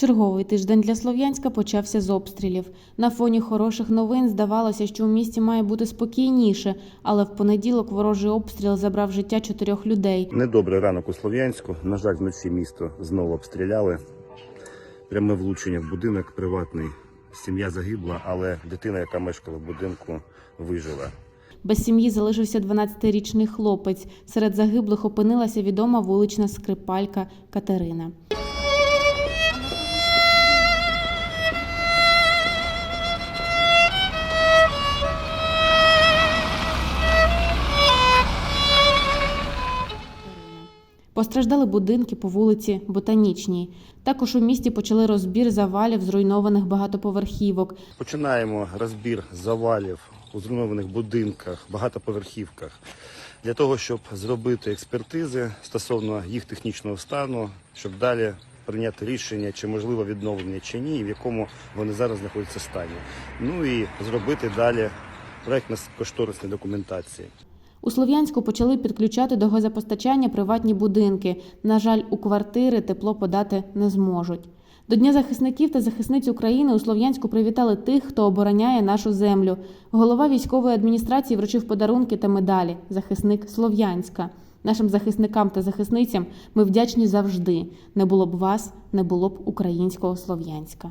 Черговий тиждень для Слов'янська почався з обстрілів. На фоні хороших новин здавалося, що у місті має бути спокійніше, але в понеділок ворожий обстріл забрав життя чотирьох людей. Недобрий ранок у Слов'янську. На жаль, вночі місто знову обстріляли. Пряме влучення в будинок приватний. Сім'я загибла, але дитина, яка мешкала в будинку, вижила. Без сім'ї залишився 12-річний хлопець. Серед загиблих опинилася відома вулична скрипалька Катерина. Постраждали будинки по вулиці Ботанічній. Також у місті почали розбір завалів зруйнованих багатоповерхівок. Починаємо розбір завалів у зруйнованих будинках, багатоповерхівках для того, щоб зробити експертизи стосовно їх технічного стану, щоб далі прийняти рішення, чи можливо відновлення чи ні, і в якому вони зараз знаходяться стані. Ну і зробити далі проєктно-кошторисні документації. У Слов'янську почали підключати до газопостачання приватні будинки. На жаль, у квартири тепло подати не зможуть. До Дня захисників та захисниць України у Слов'янську привітали тих, хто обороняє нашу землю. Голова військової адміністрації вручив подарунки та медалі. Захисник Слов'янська. Нашим захисникам та захисницям ми вдячні завжди. Не було б вас, не було б українського Слов'янська.